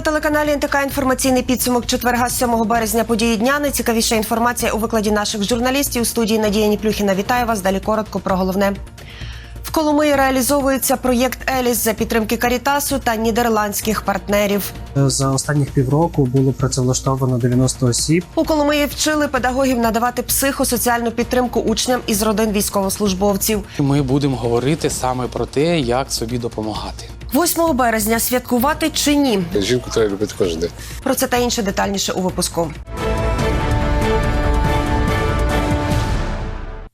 На телеканалі НТК інформаційний підсумок четверга 7 березня події дня. Найцікавіша інформація у викладі наших журналістів у студії Надія Ніплюхіна. Вітаю вас. Далі коротко про головне. В Коломиї реалізовується проєкт Еліс за підтримки Карітасу та нідерландських партнерів. За останніх півроку було працевлаштовано 90 осіб. У Коломиї вчили педагогів надавати психосоціальну підтримку учням із родин військовослужбовців. Ми будемо говорити саме про те, як собі допомагати. 8 березня святкувати чи ні? Жінку треба любити кожен день. Про це та інше детальніше у випуску.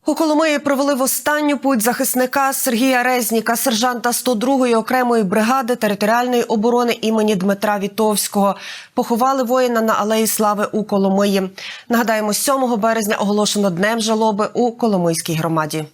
У Коломиї провели в останню путь захисника Сергія Резніка, сержанта 102-ї окремої бригади територіальної оборони імені Дмитра Вітовського. Поховали воїна на Алеї Слави у Коломиї. Нагадаємо, 7 березня оголошено днем жалоби у Коломийській громаді.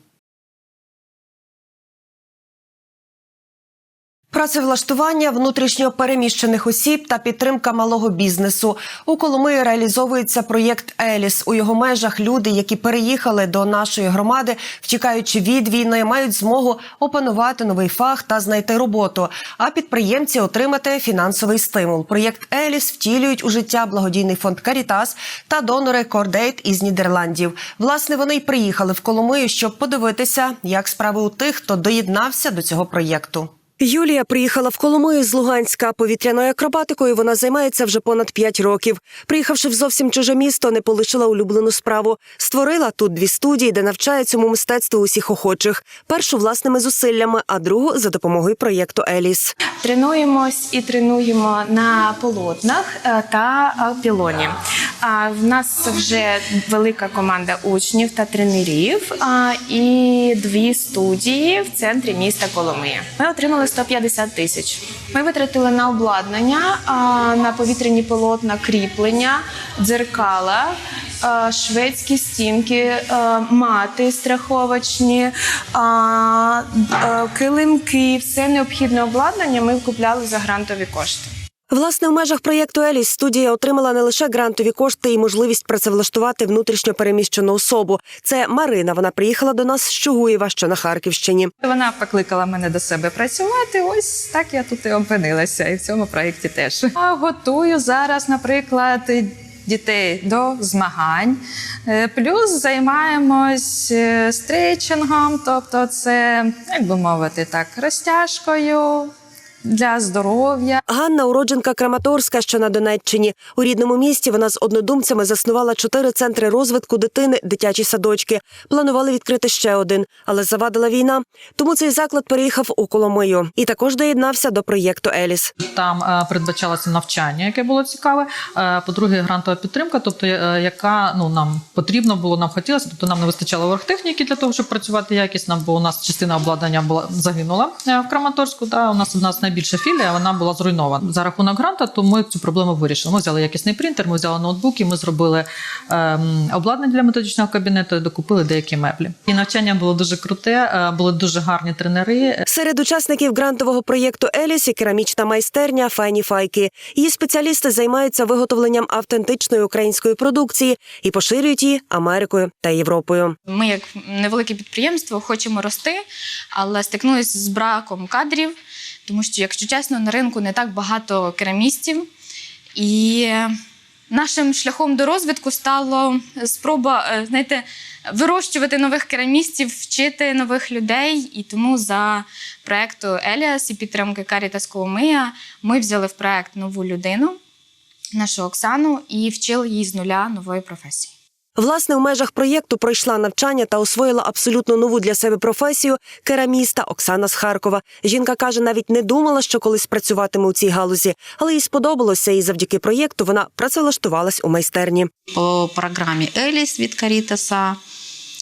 Працевлаштування внутрішньо переміщених осіб та підтримка малого бізнесу у Коломиї реалізовується проєкт Еліс. У його межах люди, які переїхали до нашої громади, втікаючи від війни, мають змогу опанувати новий фах та знайти роботу. А підприємці отримати фінансовий стимул. Проєкт Еліс втілюють у життя благодійний фонд Карітас та донори Кордейт із Нідерландів. Власне, вони й приїхали в Коломию, щоб подивитися, як справи у тих, хто доєднався до цього проєкту. Юлія приїхала в Коломию з Луганська. Повітряною акробатикою вона займається вже понад п'ять років. Приїхавши в зовсім чуже місто, не полишила улюблену справу. Створила тут дві студії, де навчає цьому мистецтву усіх охочих. Першу власними зусиллями, а другу за допомогою проєкту Еліс. Тренуємось і тренуємо на полотнах е, та пілоні. В нас вже велика команда учнів та тренерів і дві студії в центрі міста Коломия. Ми отримали 150 тисяч. Ми витратили на обладнання, на повітряні полотна, кріплення, дзеркала. Шведські стінки, мати страховочні, килимки, все необхідне обладнання ми купляли за грантові кошти. Власне, в межах проєкту Еліс студія отримала не лише грантові кошти і можливість працевлаштувати внутрішньо переміщену особу. Це Марина. Вона приїхала до нас з Чугуєва, що на Харківщині. Вона покликала мене до себе працювати. Ось так я тут і опинилася, і в цьому проєкті теж. А готую зараз, наприклад. Дітей до змагань, Е, плюс займаємось е, стрейчингом, тобто це, як би мовити, так, розтяжкою для здоров'я. Ганна уродженка Краматорська, що на Донеччині. У рідному місті вона з однодумцями заснувала чотири центри розвитку дитини, дитячі садочки. Планували відкрити ще один, але завадила війна. Тому цей заклад переїхав у Коломию і також доєднався до проєкту Еліс. Там е, передбачалося навчання, яке було цікаве. Е, По-друге, грантова підтримка, тобто е, яка ну нам потрібно було, нам хотілося, тобто нам не вистачало оргтехніки для того, щоб працювати якісно, бо у нас частина обладнання була загинула в Краматорську. Да, у нас у нас найбільша філія, вона була зруйнована за рахунок гранта. То ми цю проблему вирішили. Ми взяли якісний принтер, ми взяли ноутбуки, ми зробили ем, обладнання для методичного кабінету, і докупили деякі меблі. І навчання було дуже круте, е, були дуже гарні тренери. Серед учасників грантового проєкту Еліс і керамічна майстерня Файні Файки. Її спеціалісти займаються виготовленням автентичної української продукції і поширюють її Америкою та Європою. Ми, як невелике підприємство, хочемо рости, але стикнулися з браком кадрів, тому що, якщо чесно, на ринку не так багато керамістів. І нашим шляхом до розвитку стало спроба, е, знаєте, вирощувати нових керамістів, вчити нових людей. І тому за проекту Еліас і підтримки Карітас Коломия ми взяли в проект нову людину, нашу Оксану, і вчили її з нуля нової професії. Власне, в межах проєкту пройшла навчання та освоїла абсолютно нову для себе професію кераміста Оксана з Харкова. Жінка каже, навіть не думала, що колись працюватиме у цій галузі, але їй сподобалося, і завдяки проєкту вона працевлаштувалась у майстерні. по програмі Еліс від Карітаса.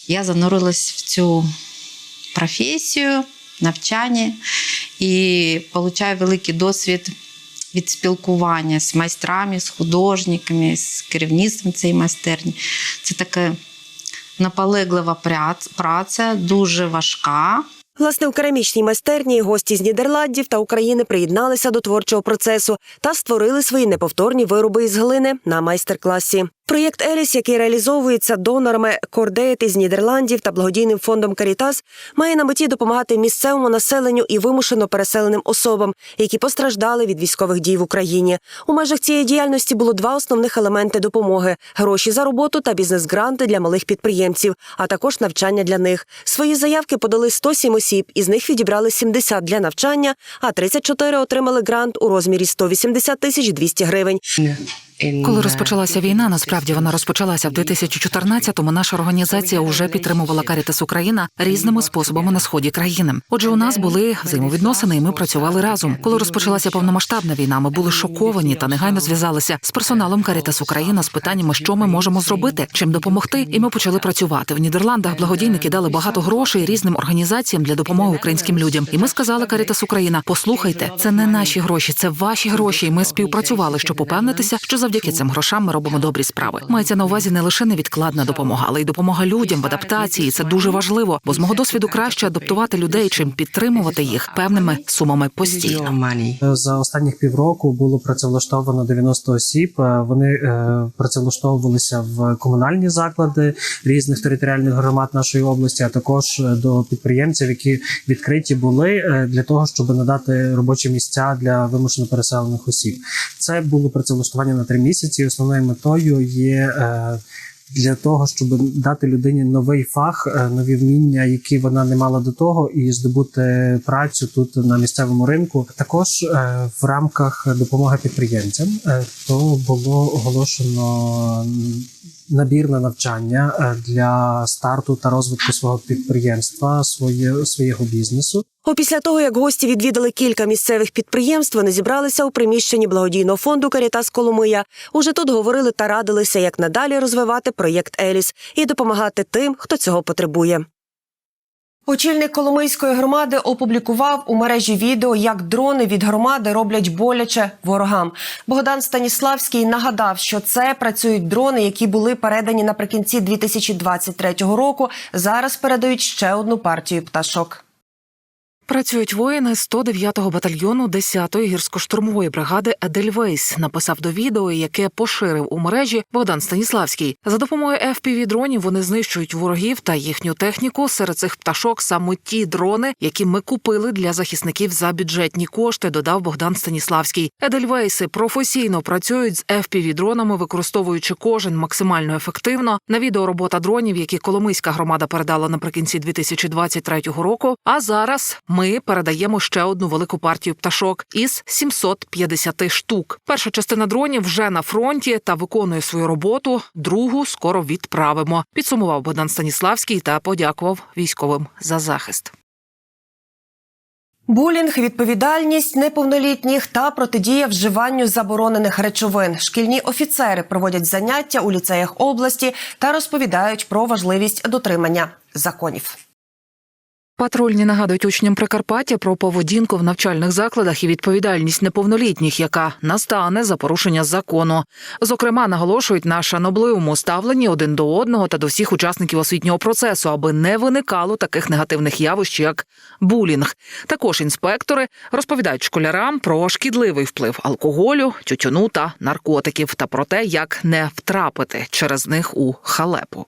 Я занурилась в цю професію, навчання і отримую великий досвід від спілкування з майстрами, з художниками, з керівництвом цієї майстерні. Це така наполеглива праця, дуже важка. Власне, у керамічній майстерні гості з Нідерландів та України приєдналися до творчого процесу та створили свої неповторні вироби із глини на майстер-класі. Проєкт Еліс, який реалізовується донорами Кордейт із Нідерландів та благодійним фондом Карітас, має на меті допомагати місцевому населенню і вимушено переселеним особам, які постраждали від військових дій в Україні. У межах цієї діяльності було два основних елементи допомоги: гроші за роботу та бізнес-гранти для малих підприємців, а також навчання для них. Свої заявки подали 107 осіб, із них відібрали 70 для навчання, а 34 отримали грант у розмірі 180 тисяч 200 гривень. Коли розпочалася війна, насправді вона розпочалася в 2014-му, Наша організація вже підтримувала Карітас Україна різними способами на сході країни. Отже, у нас були взаємовідносини, і ми працювали разом. Коли розпочалася повномасштабна війна, ми були шоковані та негайно зв'язалися з персоналом Карітас Україна з питаннями, що ми можемо зробити, чим допомогти. І ми почали працювати в Нідерландах. Благодійники дали багато грошей різним організаціям для допомоги українським людям. І ми сказали Карітас Україна: послухайте, це не наші гроші, це ваші гроші. І ми співпрацювали, щоб упевнитися, що завдяки цим грошам ми робимо добрі справи. Мається на увазі не лише невідкладна допомога, але й допомога людям в адаптації. Це дуже важливо, бо з мого досвіду краще адаптувати людей, чим підтримувати їх певними сумами постійно. За останніх півроку було працевлаштовано 90 осіб. Е, Вони е, працевлаштовувалися в комунальні заклади різних територіальних громад нашої області, а також е, до підприємців, які відкриті були для того, щоб надати робочі місця для вимушено переселених осіб. Це було працевлаштування на три місяці. Основною метою є. е, Для того щоб дати людині новий фах, е, нові вміння, які вона не мала до того, і здобути працю тут на місцевому ринку. Також е, в рамках допомоги підприємцям то було оголошено набір на навчання е, для старту та розвитку свого підприємства, своє, свого бізнесу. Опісля того, як гості відвідали кілька місцевих підприємств, вони зібралися у приміщенні благодійного фонду Карітас Коломия. Уже тут говорили та радилися, як надалі розвивати проєкт Еліс і допомагати тим, хто цього потребує. Очільник Коломийської громади опублікував у мережі відео, як дрони від громади роблять боляче ворогам. Богдан Станіславський нагадав, що це працюють дрони, які були передані наприкінці 2023 року. Зараз передають ще одну партію пташок. Працюють воїни 109-го батальйону 10-ї гірсько-штурмової бригади Едельвейс. Написав до відео, яке поширив у мережі Богдан Станіславський. За допомогою fpv дронів вони знищують ворогів та їхню техніку. Серед цих пташок саме ті дрони, які ми купили для захисників за бюджетні кошти. Додав Богдан Станіславський. Едельвейси професійно працюють з fpv дронами, використовуючи кожен максимально ефективно. На відео робота дронів, які Коломийська громада передала наприкінці 2023 року. А зараз ми передаємо ще одну велику партію пташок із 750 штук. Перша частина дронів вже на фронті та виконує свою роботу. Другу скоро відправимо. Підсумував Богдан Станіславський та подякував військовим за захист. Булінг, відповідальність неповнолітніх та протидія вживанню заборонених речовин. Шкільні офіцери проводять заняття у ліцеях області та розповідають про важливість дотримання законів. Патрульні нагадують учням Прикарпаття про поведінку в навчальних закладах і відповідальність неповнолітніх, яка настане за порушення закону. Зокрема, наголошують на шанобливому ставленні один до одного та до всіх учасників освітнього процесу, аби не виникало таких негативних явищ, як булінг. Також інспектори розповідають школярам про шкідливий вплив алкоголю, тютюну та наркотиків та про те, як не втрапити через них у халепу.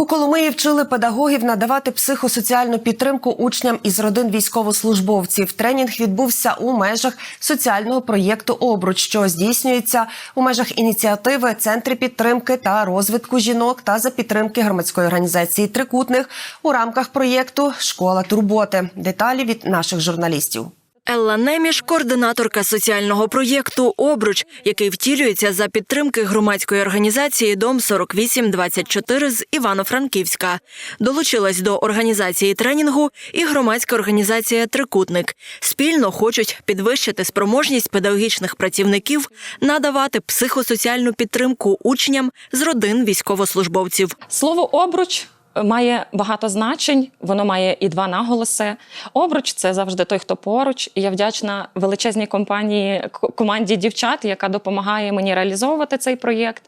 У Коломиї вчили педагогів надавати психосоціальну підтримку учням із родин військовослужбовців. Тренінг відбувся у межах соціального проєкту Обруч, що здійснюється у межах ініціативи Центри підтримки та розвитку жінок та за підтримки громадської організації Трикутних у рамках проєкту Школа турботи. Деталі від наших журналістів. Елла Неміш – координаторка соціального проєкту «Обруч», який втілюється за підтримки громадської організації «Дом 4824» з Івано-Франківська. Долучилась до організації тренінгу і громадська організація «Трикутник». Спільно хочуть підвищити спроможність педагогічних працівників надавати психосоціальну підтримку учням з родин військовослужбовців. Слово обруч має багато значень, воно має і два наголоси. Обруч це завжди той, хто поруч. І я вдячна величезній компанії команді дівчат, яка допомагає мені реалізовувати цей проєкт,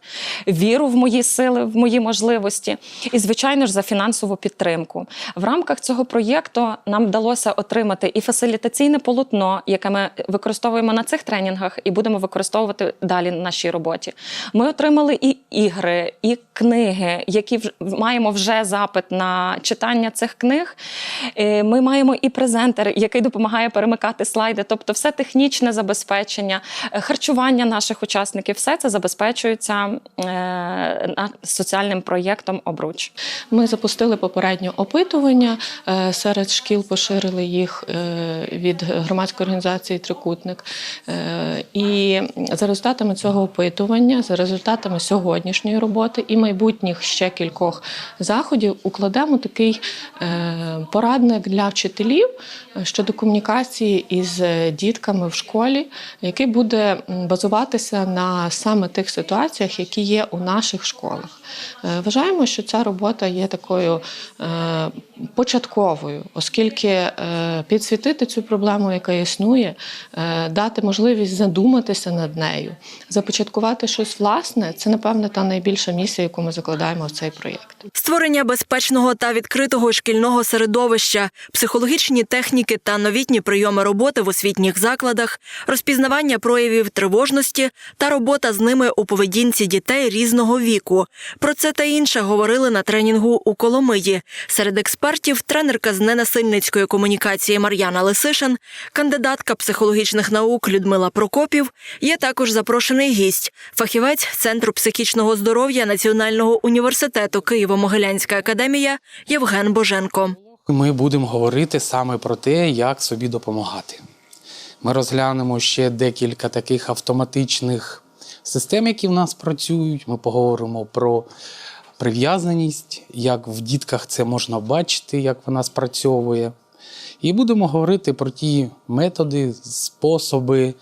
віру в мої сили, в мої можливості, і звичайно ж за фінансову підтримку. В рамках цього проєкту нам вдалося отримати і фасилітаційне полотно, яке ми використовуємо на цих тренінгах, і будемо використовувати далі на нашій роботі. Ми отримали і ігри, і книги, які маємо вже запит на читання цих книг. Е, Ми маємо і презентер, який допомагає перемикати слайди, тобто все технічне забезпечення, е, харчування наших учасників, все це забезпечується е, соціальним проєктом Обруч. Ми запустили попереднє опитування серед шкіл, поширили їх від громадської організації Трикутник. І за результатами цього опитування, за результатами сьогоднішньої роботи і майбутніх ще кількох заходів укладемо такий е, порадник для вчителів е, щодо комунікації із е, дітками в школі, який буде базуватися на саме тих ситуаціях, які є у наших школах. Вважаємо, що ця робота є такою початковою, оскільки підсвітити цю проблему, яка існує, дати можливість задуматися над нею, започаткувати щось власне, це напевне та найбільша місія, яку ми закладаємо в цей проєкт. Створення безпечного та відкритого шкільного середовища, психологічні техніки та новітні прийоми роботи в освітніх закладах, розпізнавання проявів тривожності та робота з ними у поведінці дітей різного віку. Про це та інше говорили на тренінгу у Коломиї. Серед експертів тренерка з ненасильницької комунікації Мар'яна Лисишин, кандидатка психологічних наук Людмила Прокопів. Є також запрошений гість, фахівець Центру психічного здоров'я Національного університету Києво-Могилянська академія Євген Боженко. Ми будемо говорити саме про те, як собі допомагати. Ми розглянемо ще декілька таких автоматичних систем, які в нас працюють. Ми поговоримо про прив'язаність, як в дітках це можна бачити, як вона спрацьовує. І будемо говорити про ті методи, способи,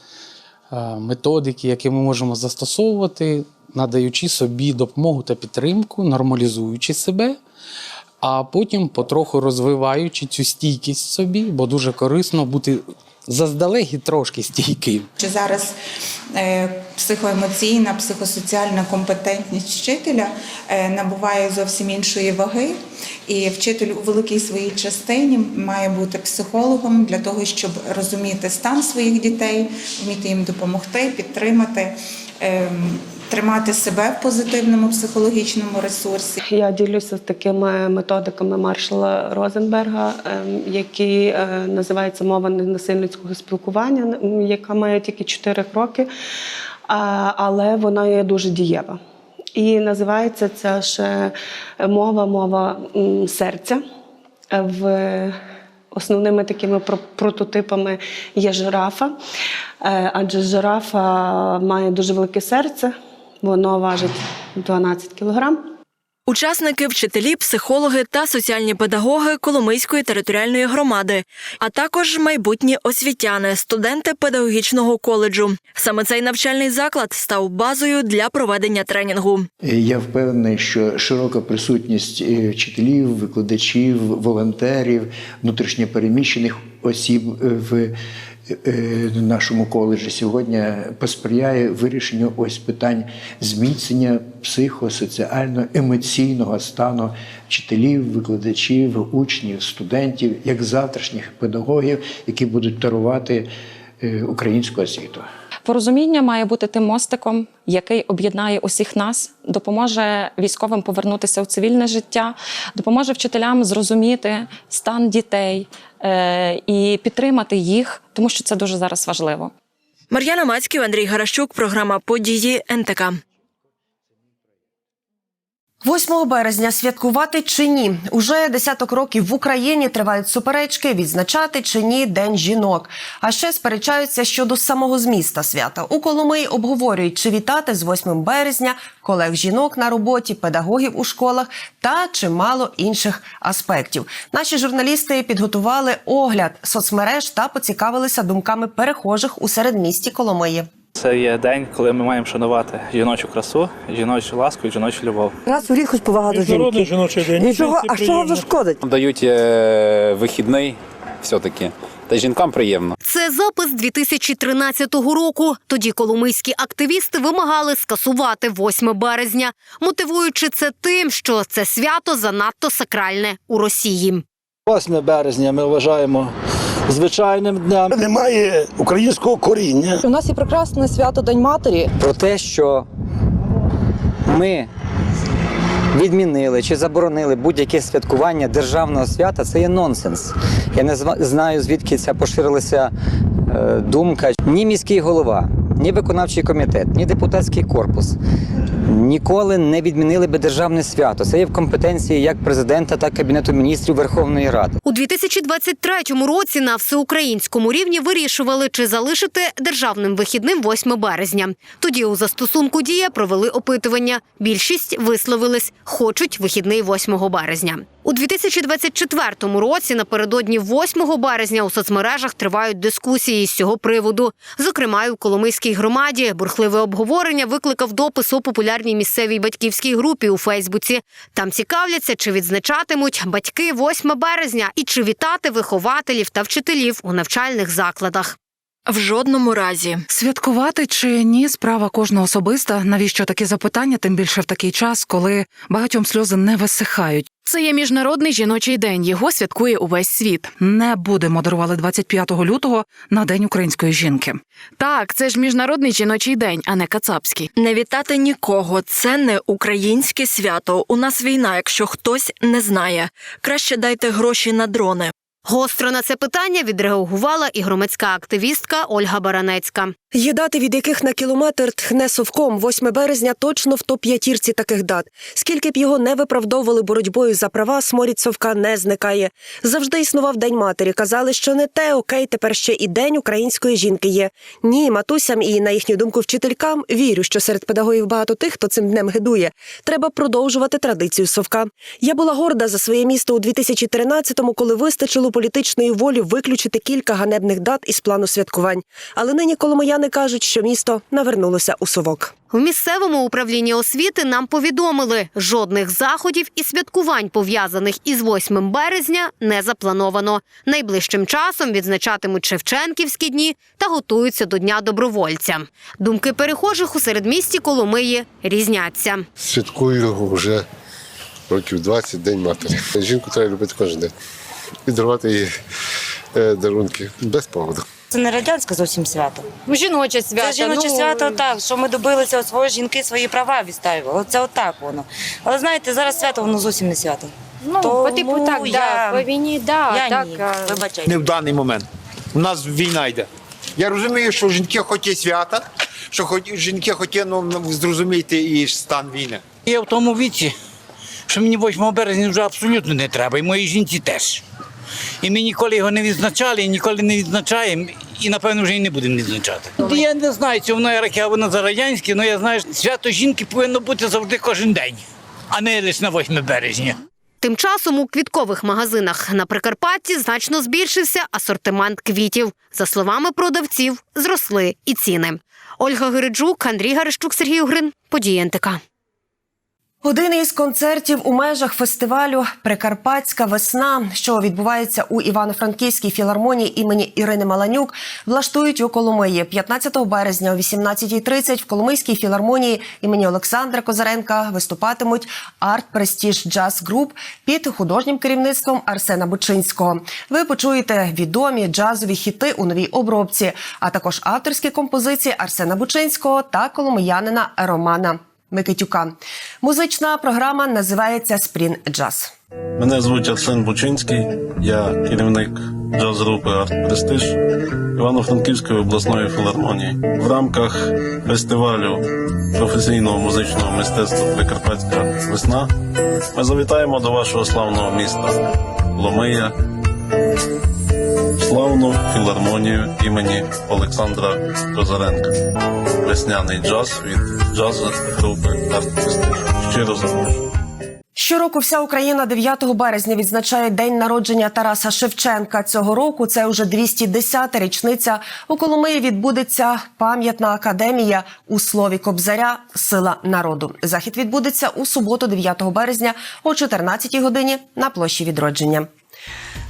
е, методики, які ми можемо застосовувати, надаючи собі допомогу та підтримку, нормалізуючи себе, а потім потроху розвиваючи цю стійкість собі, бо дуже корисно бути заздалегідь трошки стійким. Що зараз е, психоемоційна, психосоціальна компетентність вчителя е, набуває зовсім іншої ваги, і вчитель у великій своїй частині має бути психологом для того, щоб розуміти стан своїх дітей, вміти їм допомогти, підтримати. е, Тримати себе в позитивному психологічному ресурсі. Я ділюся з такими методиками маршала Розенберга, ем, які е, називається мова ненасильницького спілкування, яка має тільки 4 роки, але вона є дуже дієва. І називається це ще мова, мова серця. В Основними такими про- прототипами є жирафа, Е, адже жирафа має дуже велике серце, воно важить 12 кілограм. Учасники, вчителі, психологи та соціальні педагоги Коломийської територіальної громади, а також майбутні освітяни, студенти педагогічного коледжу. Саме цей навчальний заклад став базою для проведення тренінгу. Я впевнений, що широка присутність е, вчителів, викладачів, волонтерів, внутрішньопереміщених осіб е, в нашому коледжі сьогодні посприяє вирішенню ось питань зміцнення психосоціально-емоційного стану вчителів, викладачів, учнів, студентів, як завтрашніх педагогів, які будуть дарувати е, українську освіту. Порозуміння має бути тим мостиком, який об'єднає усіх нас, допоможе військовим повернутися в цивільне життя, допоможе вчителям зрозуміти стан дітей е- і підтримати їх, тому що це дуже зараз важливо. Мар'яна Мацьків, Андрій Гаращук, програма Події НТК. 8 березня святкувати чи ні? Уже десяток років в Україні тривають суперечки, відзначати чи ні День жінок. А ще сперечаються щодо самого зміста свята. У Коломиї обговорюють, чи вітати з 8 березня колег жінок на роботі, педагогів у школах та чимало інших аспектів. Наші журналісти підготували огляд соцмереж та поцікавилися думками перехожих у середмісті Коломиї. Це є день, коли ми маємо шанувати жіночу красу, жіночу ласку і жіночу любов. Раз у рік хоч повага до жінки. жіночий день. Нічого, а що вам зашкодить? Дають е, вихідний все-таки. Та й жінкам приємно. Це запис 2013 року. Тоді коломийські активісти вимагали скасувати 8 березня, мотивуючи це тим, що це свято занадто сакральне у Росії. 8 березня ми вважаємо звичайним днем. Немає українського коріння. У нас є прекрасне свято День матері. Про те, що ми відмінили чи заборонили будь-яке святкування державного свята, це є нонсенс. Я не знаю, звідки ця поширилася е, думка. Ні міський голова, ні виконавчий комітет, ні депутатський корпус ніколи не відмінили би державне свято. Це є в компетенції як президента, так і кабінету міністрів Верховної Ради. У 2023 році на всеукраїнському рівні вирішували, чи залишити державним вихідним 8 березня. Тоді у застосунку дія провели опитування. Більшість висловились, хочуть вихідний 8 березня. У 2024 році напередодні 8 березня у соцмережах тривають дискусії з цього приводу. Зокрема, і в Коломийській громаді бурхливе обговорення викликав допис у популярній місцевій батьківській групі у Фейсбуці. Там цікавляться, чи відзначатимуть батьки 8 березня і чи вітати вихователів та вчителів у навчальних закладах. В жодному разі. Святкувати чи ні, справа кожного особиста. Навіщо такі запитання? Тим більше в такий час, коли багатьом сльози не висихають. Це є міжнародний жіночий день. Його святкує увесь світ. Не будемо модерували 25 лютого на День української жінки. Так, це ж міжнародний жіночий день, а не кацапський. Не вітати нікого. Це не українське свято. У нас війна, якщо хтось не знає. Краще дайте гроші на дрони. Гостро на це питання відреагувала і громадська активістка Ольга Баранецька. Є дати, від яких на кілометр тхне совком. 8 березня точно в топ-п'ятірці таких дат. Скільки б його не виправдовували боротьбою за права, сморід совка не зникає. Завжди існував День матері. Казали, що не те, окей, тепер ще і День української жінки є. Ні, матусям і, на їхню думку, вчителькам вірю, що серед педагогів багато тих, хто цим днем гидує. Треба продовжувати традицію совка. Я була горда за своє місто у 2013-му, коли вистачило політичної волі виключити кілька ганебних дат із плану святкувань. Але нині коломияни кажуть, що місто навернулося у совок. В місцевому управлінні освіти нам повідомили, жодних заходів і святкувань, пов'язаних із 8 березня, не заплановано. Найближчим часом відзначатимуть Шевченківські дні та готуються до Дня добровольця. Думки перехожих у середмісті Коломиї різняться. Святкую вже років 20 День матері. Жінку треба любити кожен день. І дарувати їй е, дарунки без поводу. Це не радянське зовсім свято. Ну, жіноче свято. Це жіноче ну, свято, так, що ми добилися от свої жінки свої права відстоювали. Це отак воно. Але знаєте, зараз свято воно зовсім не свято. Ну, по типу так, да, по війні, да, я так. ні. а- Вибачайте. Не в даний момент. У нас війна йде. Я розумію, що жінки хочуть свята, що хоч- жінки хочуть ну, зрозуміти і стан війни. Я в тому віці, що мені 8 березня вже абсолютно не треба, і моїй жінці теж. І ми ніколи його не відзначали, і ніколи не відзначаємо, і напевно вже і не будемо відзначати. Я не знаю, чи воно яке воно за радянське, але я знаю, що свято жінки повинно бути завжди кожен день, а не лише на 8 березня. Тим часом у квіткових магазинах на Прикарпатті значно збільшився асортимент квітів. За словами продавців, зросли і ціни. Ольга Гириджук, Андрій Гарищук, Сергій Угрин. Події НТК. Один із концертів у межах фестивалю Прикарпатська весна, що відбувається у Івано-Франківській філармонії імені Ірини Маланюк, влаштують у Коломиї 15 березня о 18.30 в Коломийській філармонії імені Олександра Козаренка виступатимуть арт Престіж Джаз Груп під художнім керівництвом Арсена Бучинського. Ви почуєте відомі джазові хіти у новій обробці, а також авторські композиції Арсена Бучинського та коломиянина Романа. Микитюка. Музична програма називається Спрін Джаз. Мене звуть Арсен Бучинський, я керівник джаз-групи Арт Престиж Івано-Франківської обласної філармонії. В рамках фестивалю професійного музичного мистецтва Прикарпатська весна ми завітаємо до вашого славного міста Ломия, славну філармонію імені Олександра Козаренка. Весняний джаз від джаз групи Арт Щиро запрошую. Щороку вся Україна 9 березня відзначає день народження Тараса Шевченка. Цього року це вже 210-та річниця. У Коломиї відбудеться пам'ятна академія у слові Кобзаря Сила народу. Захід відбудеться у суботу, 9 березня о 14 годині на площі відродження.